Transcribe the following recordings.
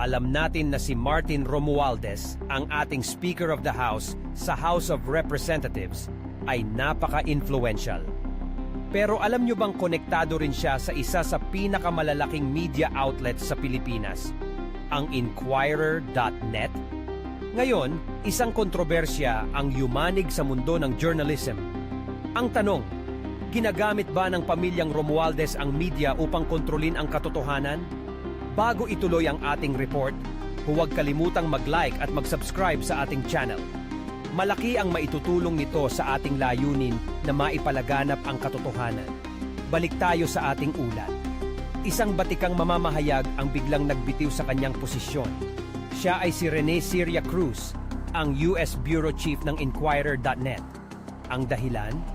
Alam natin na si Martin Romualdez, ang ating Speaker of the House sa House of Representatives, ay napaka-influential. Pero alam nyo bang konektado rin siya sa isa sa pinakamalalaking media outlet sa Pilipinas, ang Inquirer.net? Ngayon, isang kontrobersya ang yumanig sa mundo ng journalism. Ang tanong, ginagamit ba ng pamilyang Romualdez ang media upang kontrolin ang katotohanan? Bago ituloy ang ating report, huwag kalimutang mag-like at mag-subscribe sa ating channel. Malaki ang maitutulong nito sa ating layunin na maipalaganap ang katotohanan. Balik tayo sa ating ulat. Isang batikang mamamahayag ang biglang nagbitiw sa kanyang posisyon. Siya ay si Rene Siria Cruz, ang US Bureau Chief ng Inquirer.net. Ang dahilan?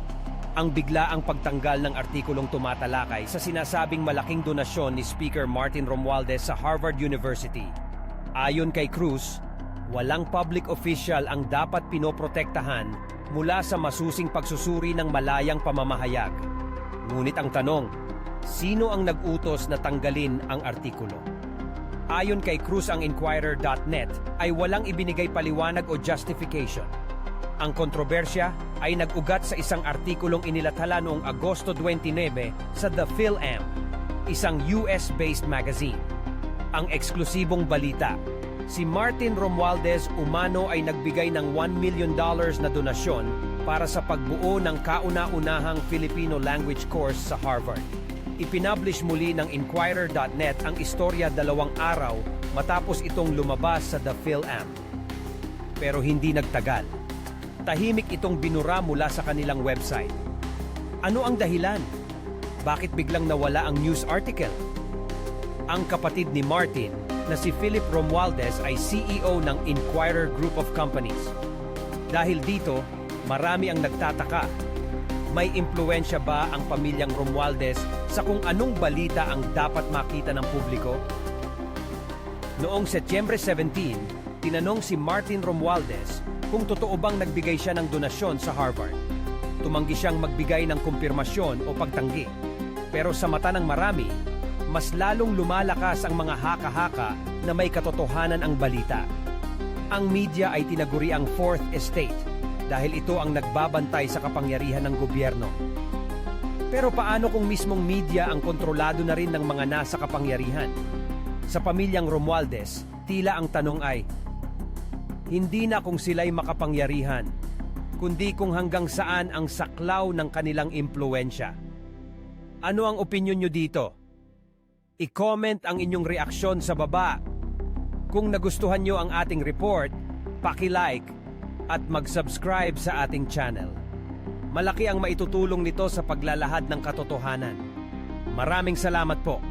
Ang biglaang pagtanggal ng artikulong tumatalakay sa sinasabing malaking donasyon ni Speaker Martin Romualdez sa Harvard University. Ayon kay Cruz, walang public official ang dapat pinoprotektahan mula sa masusing pagsusuri ng malayang pamamahayag. Ngunit ang tanong, sino ang nag-utos na tanggalin ang artikulo? Ayon kay Cruz ang Inquirer.net ay walang ibinigay paliwanag o justification. Ang kontrobersya ay nag-ugat sa isang artikulong inilathala noong Agosto 29 sa The Phil-Am, isang US-based magazine. Ang eksklusibong balita, si Martin Romualdez umano ay nagbigay ng $1 million na donasyon para sa pagbuo ng kauna-unahang Filipino language course sa Harvard. Ipinablish muli ng Inquirer.net ang istorya dalawang araw matapos itong lumabas sa The Phil-Am. Pero hindi nagtagal. Tahimik itong binura mula sa kanilang website. Ano ang dahilan? Bakit biglang nawala ang news article? Ang kapatid ni Martin na si Philip Romualdez ay CEO ng Inquirer Group of Companies. Dahil dito, marami ang nagtataka. May impluensya ba ang pamilyang Romualdez sa kung anong balita ang dapat makita ng publiko? Noong Setyembre 17, tinanong si Martin Romualdez kung totoo bang nagbigay siya ng donasyon sa Harvard. Tumanggi siyang magbigay ng kumpirmasyon o pagtanggi. Pero sa mata ng marami, mas lalong lumalakas ang mga haka-haka na may katotohanan ang balita. Ang media ay tinaguri ang Fourth Estate dahil ito ang nagbabantay sa kapangyarihan ng gobyerno. Pero paano kung mismong media ang kontrolado na rin ng mga nasa kapangyarihan? Sa pamilyang Romualdez, tila ang tanong ay, hindi na kung sila'y makapangyarihan, kundi kung hanggang saan ang saklaw ng kanilang impluensya. Ano ang opinion nyo dito? I-comment ang inyong reaksyon sa baba. Kung nagustuhan nyo ang ating report, paki-like at mag-subscribe sa ating channel. Malaki ang maitutulong nito sa paglalahad ng katotohanan. Maraming salamat po.